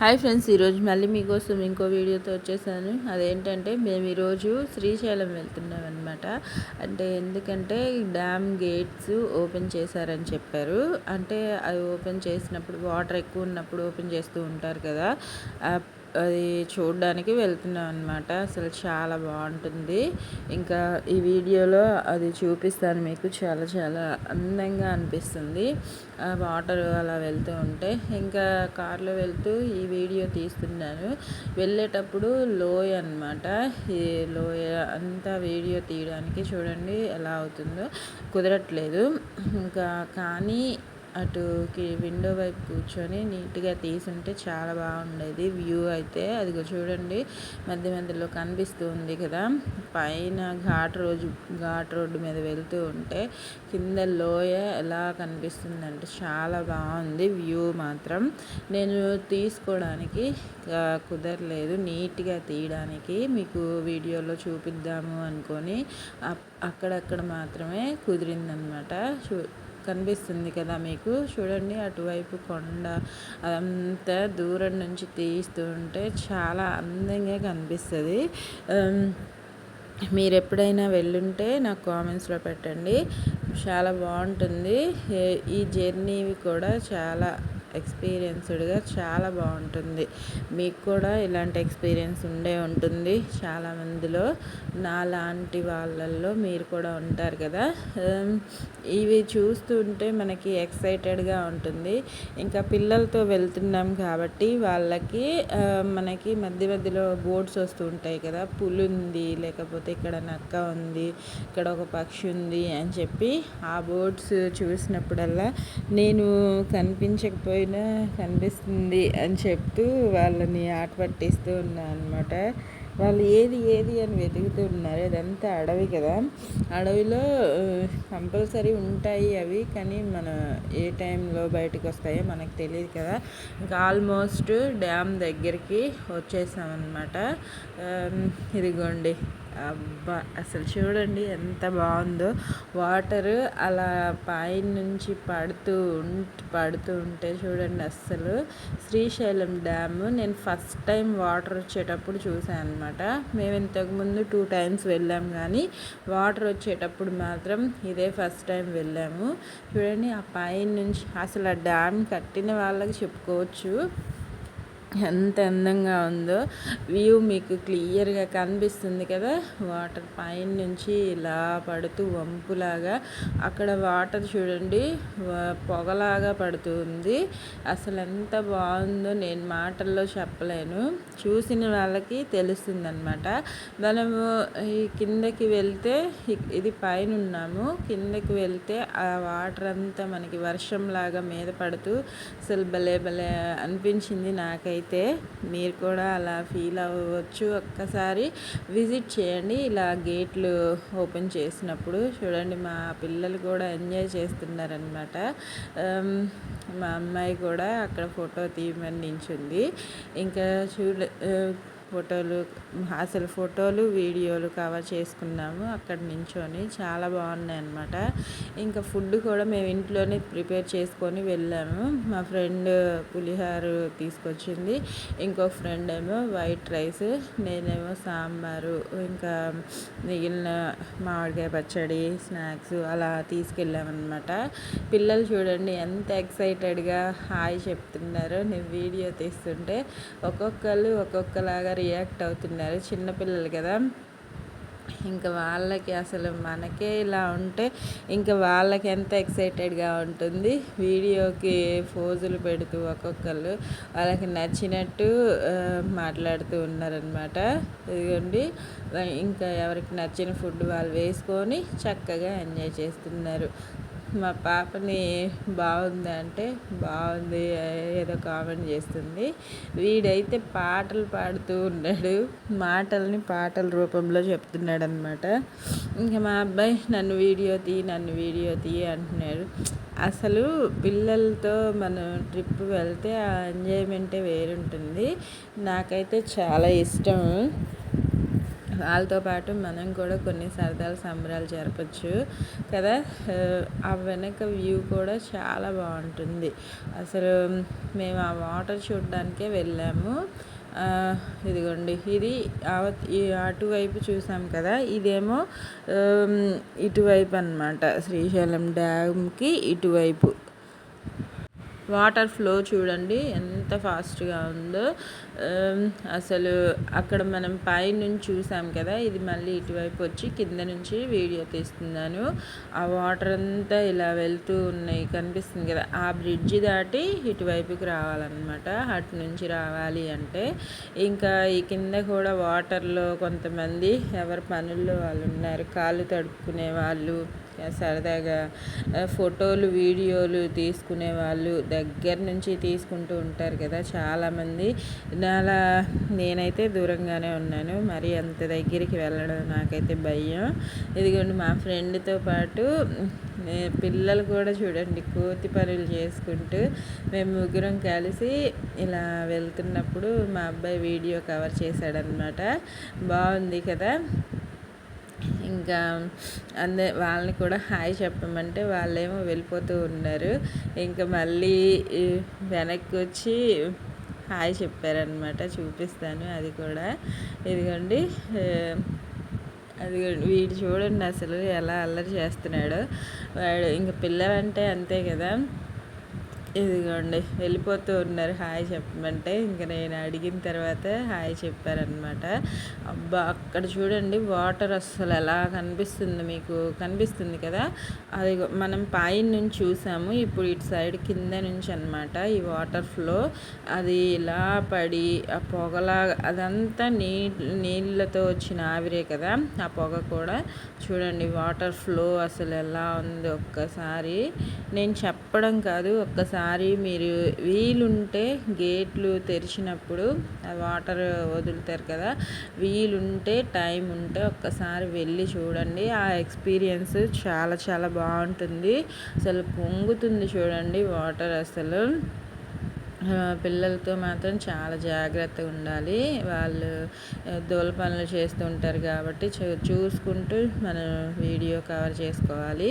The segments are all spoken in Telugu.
హాయ్ ఫ్రెండ్స్ ఈరోజు మళ్ళీ మీకోసం ఇంకో వీడియోతో వచ్చేసాను. అదేంటంటే మేము ఈరోజు శ్రీశైలం వెళ్తున్నాం అనమాట అంటే ఎందుకంటే డ్యామ్ గేట్స్ ఓపెన్ చేశారని చెప్పారు. అంటే అది ఓపెన్ చేసినప్పుడు వాటర్ ఎక్కువ ఉన్నప్పుడు ఓపెన్ చేస్తూ ఉంటారు కదా. అది చూడడానికి వెళ్తున్నాం అనమాట అసలు చాలా బాగుంటుంది. ఇంకా ఈ వీడియోలో అది చూపిస్తాను మీకు. చాలా చాలా అందంగా అనిపిస్తుంది. ఆ వాటర్ అలా వెళ్తూ ఉంటే. ఇంకా కార్లో వెళ్తూ ఈ వీడియో తీస్తున్నాను. వెళ్ళేటప్పుడు లోయ అనమాట ఈ లోయ అంతా వీడియో తీయడానికి చూడండి ఎలా అవుతుందో. కుదరట్లేదు. ఇంకా కానీ అటుకి విండో వైపు కూర్చొని నీట్గా తీసుంటే చాలా బాగుండేది. వ్యూ అయితే అదిగో చూడండి. మధ్య మధ్యలో కనిపిస్తూ ఉంది కదా. పైన ఘాట్ రోజు ఘాట్ రోడ్డు మీద వెళ్తూ ఉంటే కింద లోయ ఎలా కనిపిస్తుందంటే చాలా బాగుంది. వ్యూ మాత్రం నేను తీసుకోవడానికి కుదరలేదు. నీట్గా తీయడానికి మీకు వీడియోలో చూపిద్దాము అనుకొని అక్కడక్కడ మాత్రమే కుదిరిందనమాట. చూ కనిపిస్తుంది కదా మీకు. చూడండి అటువైపు కొండ అదంతా దూరం నుంచి తీస్తుంటే చాలా అందంగా కనిపిస్తుంది. మీరు ఎప్పుడైనా వెళ్ళుంటే నాకు కామెంట్స్లో పెట్టండి. చాలా బాగుంటుంది. ఈ జర్నీ కూడా చాలా ఎక్స్పీరియన్స్డ్గా చాలా బాగుంటుంది. మీకు కూడా ఇలాంటి ఎక్స్పీరియన్స్ ఉండే ఉంటుంది. చాలామందిలో నాలాంటి వాళ్ళల్లో మీరు కూడా ఉంటారు కదా. ఇవి చూస్తుంటే మనకి ఎక్సైటెడ్గా ఉంటుంది. ఇంకా పిల్లలతో వెళ్తున్నాం కాబట్టి వాళ్ళకి మనకి మధ్య మధ్యలో బోర్డ్స్ వస్తూ ఉంటాయి కదా. పులి ఉంది లేకపోతే ఇక్కడ నక్క ఉంది ఇక్కడ ఒక పక్షి ఉంది అని చెప్పి ఆ బోర్డ్స్ చూసినప్పుడల్లా నేను కనిపించకపోయి పోయినా కనిపిస్తుంది అని చెప్తూ వాళ్ళని ఆట పట్టిస్తూ ఉన్నాను అనమాట వాళ్ళు ఏది ఏది అని వెతుకుతూ ఉన్నారు. అదంతా అడవి కదా. అడవిలో కంపల్సరీ ఉంటాయి అవి కానీ మన ఏ టైంలో బయటకు వస్తాయో మనకు తెలియదు కదా. ఇంకా ఆల్మోస్ట్ డ్యామ్ దగ్గరికి వచ్చేసామన్నమాట. ఇదిగోండి. అబ్బా అసలు చూడండి ఎంత బాగుందో. వాటర్ అలా పైన నుంచి పడుతూ పడుతూ ఉంటే చూడండి అస్సలు. శ్రీశైలం డ్యామ్. నేను ఫస్ట్ టైం వాటర్ వచ్చేటప్పుడు చూసాను అనమాట మేము ఇంతకుముందు టూ టైమ్స్ వెళ్ళాం కానీ వాటర్ వచ్చేటప్పుడు మాత్రం ఇదే ఫస్ట్ టైం వెళ్ళాము. చూడండి ఆ పైన నుంచి అసలు ఆ డ్యామ్ కట్టిన వాళ్ళకి చెప్పుకోవచ్చు. ఎంత అందంగా ఉందో. వ్యూ మీకు క్లియర్గా కనిపిస్తుంది కదా. వాటర్ పైన నుంచి ఇలా పడుతూ వంపులాగా. అక్కడ వాటర్ చూడండి పొగలాగా పడుతుంది. అసలు ఎంత బాగుందో నేను మాటల్లో చెప్పలేను. చూసిన వాళ్ళకి తెలుస్తుందన్నమాట. మనము ఈ కిందకి వెళ్తే ఇది పైన ఉన్నాము. కిందకి వెళ్తే ఆ వాటర్ అంతా మనకి వర్షంలాగా మీద పడుతూ అసలు భలే భలే అనిపించింది నాకైతే. అయితే మీరు కూడా అలా ఫీల్ అవ్వచ్చు. ఒక్కసారి విజిట్ చేయండి. ఇలా గేట్లు ఓపెన్ చేసినప్పుడు చూడండి మా పిల్లలు కూడా ఎంజాయ్ చేస్తున్నారనమాట మా అమ్మాయి కూడా అక్కడ ఫోటో తీయమని నించుంది. ఇంకా చూడ ఫోటోలు అసలు ఫోటోలు వీడియోలు కవర్ చేసుకున్నాము. అక్కడ నించొని చాలా బాగున్నాయి అనమాట ఇంకా ఫుడ్ కూడా మేము ఇంట్లోనే ప్రిపేర్ చేసుకొని వెళ్ళాము. మా ఫ్రెండ్ పులిహారు తీసుకొచ్చింది. ఇంకో ఫ్రెండ్ ఏమో వైట్ రైస్ నేనేమో సాంబారు ఇంకా మిగిలిన మామిడికాయ పచ్చడి స్నాక్స్ అలా తీసుకెళ్ళామన్నమాట. పిల్లలు చూడండి ఎంత ఎక్సైటెడ్గా హాయ్ చెప్తున్నారో. నేను వీడియో తీస్తుంటే ఒక్కొక్కరు ఒక్కొక్కలాగా రియాక్ట్ అవుతున్నారు చిన్నపిల్లలు కదా. ఇంకా వాళ్ళకి అసలు మనకే ఇలా ఉంటే ఇంకా వాళ్ళకి ఎంత ఎక్సైటెడ్గా ఉంటుంది. వీడియోకి ఫోజులు పెడుతూ ఒక్కొక్కరు వాళ్ళకి నచ్చినట్టు మాట్లాడుతూ ఉన్నారనమాట ఇదిగోండి ఇంకా ఎవరికి నచ్చిన ఫుడ్ వాళ్ళు వేసుకొని చక్కగా ఎంజాయ్ చేస్తున్నారు. మా పాపని బాగుంది అంటే బాగుంది ఏదో కామెంట్ చేస్తుంది. వీడైతే పాటలు పాడుతూ ఉన్నాడు. మాటల్ని పాటల రూపంలో చెప్తున్నాడు అనమాట ఇంకా మా అబ్బాయి నన్ను వీడియో తీ నన్ను వీడియో తీ అంటున్నాడు. అసలు పిల్లలతో మనం ట్రిప్ వెళ్తే ఆ ఎంజాయ్మెంటే వేరుంటుంది. నాకైతే చాలా ఇష్టం. వాళ్ళతో పాటు మనం కూడా కొన్ని సరదాలు సంబరాలు జరపచ్చు కదా. ఆ వెనక వ్యూ కూడా చాలా బాగుంటుంది. అసలు మేము ఆ వాటర్ చూడడానికే వెళ్ళాము. ఇదిగోండి ఇది అటువైపు చూసాం కదా. ఇదేమో ఇటువైపు అనమాట శ్రీశైలం డ్యామ్కి ఇటువైపు. వాటర్ ఫ్లో చూడండి ఎంత ఫాస్ట్గా ఉందో. అసలు అక్కడ మనం పైనుంచి చూసాం కదా ఇది మళ్ళీ ఇటువైపు వచ్చి కింద నుంచి వీడియో తీస్తున్నాను. ఆ వాటర్ అంతా ఇలా వెళ్తూ ఉన్నాయి కనిపిస్తుంది కదా. ఆ బ్రిడ్జ్ దాటి ఇటువైపుకి రావాలన్నమాట. అటు నుంచి రావాలి అంటే. ఇంకా ఈ కింద కూడా వాటర్లో కొంతమంది ఎవరి పనుల్లో వాళ్ళు ఉన్నారు. కాళ్ళు తడుపుకునే వాళ్ళు సరదాగా ఫోటోలు వీడియోలు తీసుకునే వాళ్ళు దగ్గర నుంచి తీసుకుంటూ ఉంటారు కదా చాలామంది. అలా నేనైతే దూరంగానే ఉన్నాను. మరి అంత దగ్గరికి వెళ్ళడం నాకైతే భయం. ఇదిగోండి మా ఫ్రెండ్తో పాటు పిల్లలు కూడా చూడండి కోతి పనులు చేసుకుంటూ మేము ముగ్గురం కలిసి ఇలా వెళ్తున్నప్పుడు మా అబ్బాయి వీడియో కవర్ చేశాడనమాట బాగుంది కదా? ఇంకా అందే వాళ్ళని కూడా హాయ్ చెప్పమంటే వాళ్ళేమో వెళ్ళిపోతూ ఉన్నారు. ఇంకా మళ్ళీ వెనక్కి వచ్చి హాయ్ చెప్పారనమాట చూపిస్తాను అది కూడా. ఇదిగోండి అది వీడు చూడండి అసలు ఎలా అల్లరి చేస్తున్నాడు. వాడు ఇంక పిల్లలంటే అంతే కదా. ఇదిగోండి వెళ్ళిపోతూ ఉన్నారు. హాయ్ చెప్పమంటే ఇంక నేను అడిగిన తర్వాత హాయ్ చెప్పారనమాట అబ్బా అక్కడ చూడండి వాటర్ అస్సలు ఎలా కనిపిస్తుంది మీకు? కనిపిస్తుంది కదా? అది మనం పైన నుంచి చూసాము. ఇప్పుడు ఇటు సైడ్ కింద నుంచి అనమాట ఈ వాటర్ ఫ్లో. అది ఇలా పడి ఆ పొగలా అదంతా నీ నీళ్ళతో వచ్చిన ఆవిరే కదా? ఆ పొగ కూడా. చూడండి వాటర్ ఫ్లో అసలు ఎలా ఉంది ఒక్కసారి. నేను చెప్పడం కాదు ఒక్కసారి ఒకసారి మీరు వీలుంటే గేట్లు తెరిచినప్పుడు వాటర్ వదులుతారు కదా వీలుంటే టైం ఉంటే ఒక్కసారి వెళ్ళి చూడండి. ఆ ఎక్స్పీరియన్స్ చాలా చాలా బాగుంటుంది. అసలు పొంగుతుంది చూడండి వాటర్ అసలు. పిల్లలతో మాత్రం చాలా జాగ్రత్తగా ఉండాలి. వాళ్ళు దోల పనులు చేస్తూ ఉంటారు కాబట్టి చూసుకుంటూ మనం వీడియో కవర్ చేసుకోవాలి.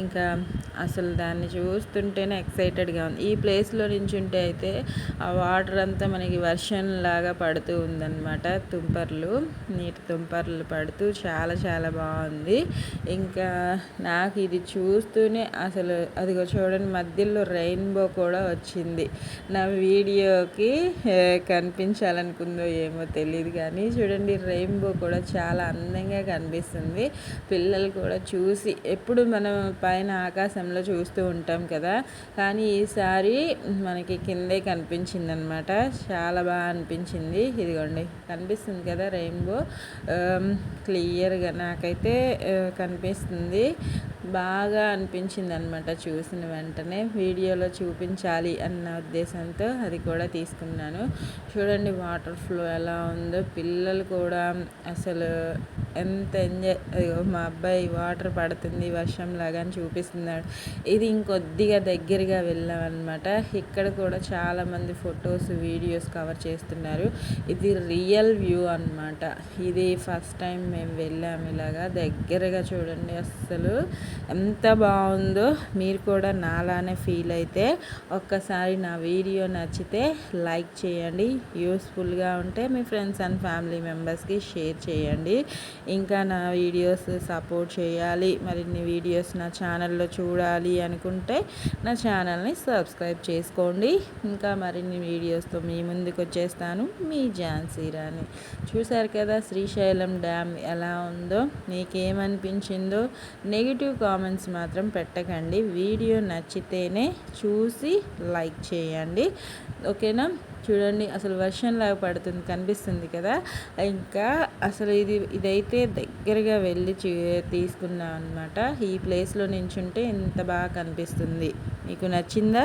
ఇంకా అసలు దాన్ని చూస్తుంటేనే ఎక్సైటెడ్గా ఉంది. ఈ ప్లేస్లో నుంచి ఉంటే అయితే ఆ వాటర్ అంతా మనకి వర్షం లాగా పడుతూ ఉందన్నమాట. తుంపర్లు నీటి తుంపర్లు పడుతూ చాలా చాలా బాగుంది. ఇంకా నాకు ఇది చూస్తూనే అసలు అదిగో చూడండి మధ్యలో రెయిన్బో కూడా వచ్చింది. నా వీడియోకి కనిపించాలనుకుందో ఏమో తెలియదు కానీ చూడండి రెయిన్బో కూడా చాలా అందంగా కనిపిస్తుంది. పిల్లలు కూడా చూసి ఎప్పుడు మనం పైన ఆకాశంలో చూస్తూ ఉంటాం కదా కానీ ఈసారి మనకి కిందే కనిపించింది అనమాట చాలా బాగా అనిపించింది. ఇదిగోండి కనిపిస్తుంది కదా రెయిన్బో. క్లియర్గా నాకైతే కనిపిస్తుంది. బాగా అనిపించింది అనమాట చూసిన వెంటనే. వీడియోలో చూపించాలి అన్న ఉద్దేశంతో అది కూడా తీసుకున్నాను. చూడండి వాటర్ ఫ్లో ఎలా ఉందో. పిల్లలు కూడా అసలు ఎంత ఎంజాయ్ మా అబ్బాయి వాటర్ పడుతుంది వర్షం లాగా అని చూపిస్తున్నాడు. ఇది ఇంకొద్దిగా దగ్గరగా వెళ్ళామన్నమాట. ఇక్కడ కూడా చాలామంది ఫొటోస్ వీడియోస్ కవర్ చేస్తున్నారు. ఇది రియల్ వ్యూ అనమాట ఇది ఫస్ట్ టైం మేము వెళ్ళాము ఇలాగా. దగ్గరగా చూడండి అస్సలు. ఎంత బాగుందో మీరు కూడా నాలానే ఫీల్ అయితే ఒక్కసారి నా వీడియో నచ్చితే లైక్ చేయండి. యూస్ఫుల్గా ఉంటే మీ ఫ్రెండ్స్ అండ్ ఫ్యామిలీ మెంబర్స్కి షేర్ చేయండి. ఇంకా నా వీడియోస్ సపోర్ట్ చేయాలి. మరిన్ని వీడియోస్ నా ఛానల్లో చూడాలి అనుకుంటే నా ఛానల్ని సబ్స్క్రైబ్ చేసుకోండి. ఇంకా మరిన్ని వీడియోస్తో మీ ముందుకు వచ్చేస్తాను. మీ ఝాన్సీ రాణి. చూశారు కదా శ్రీశైలం డ్యామ్ ఎలా ఉందో? మీకేమనిపించిందో? నెగిటివ్ కామెంట్స్ మాత్రం పెట్టకండి. వీడియో నచ్చితేనే చూసి లైక్ చేయండి. ఓకేనా? చూడండి అసలు వర్షంలాగా పడుతుంది కనిపిస్తుంది కదా? ఇంకా అసలు ఇది ఇదైతే దగ్గరగా వెళ్ళి తీసుకున్నాం అనమాట ఈ ప్లేస్లో నించుంటే ఇంత బాగా కనిపిస్తుంది. మీకు నచ్చిందా?